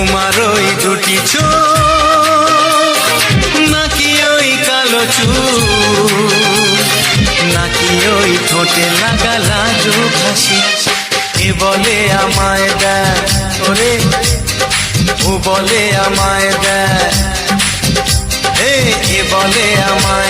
তোমার ওই জুটি চোখ, নাকি ওই কালো চু নাকি ওই ঠোঁটে লাগা লাজু হাসি? এ বলে আমায় দেখ ওরে, ও বলে আমায় দেখ। এ বলে আমায়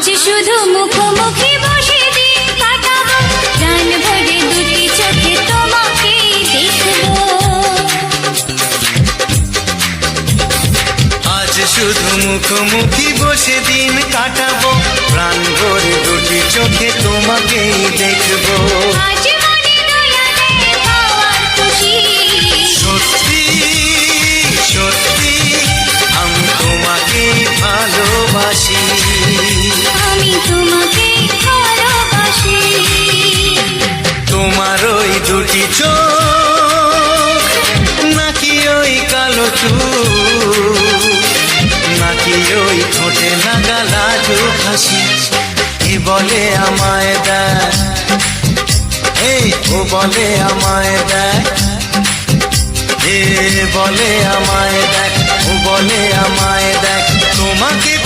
আজ শুধু মুখোমুখি বসে দিন কাটাবো প্রাণ ভরে দুটি চোখে তোমাকে দেখব। আজ শুধু মুখোমুখি বসে দিন কাটাবো প্রাণ ভরে দুটি চোখে তোমাকেই দেখব। চুল নাকি ওই ঠোঁটে নাগা লাজু হাসি এ বলে আমায় দেখ? এই ও বলে আমায় দেখ। এ বলে আমায় দেখ, ও বলে আমায় দেখ। তোমাকে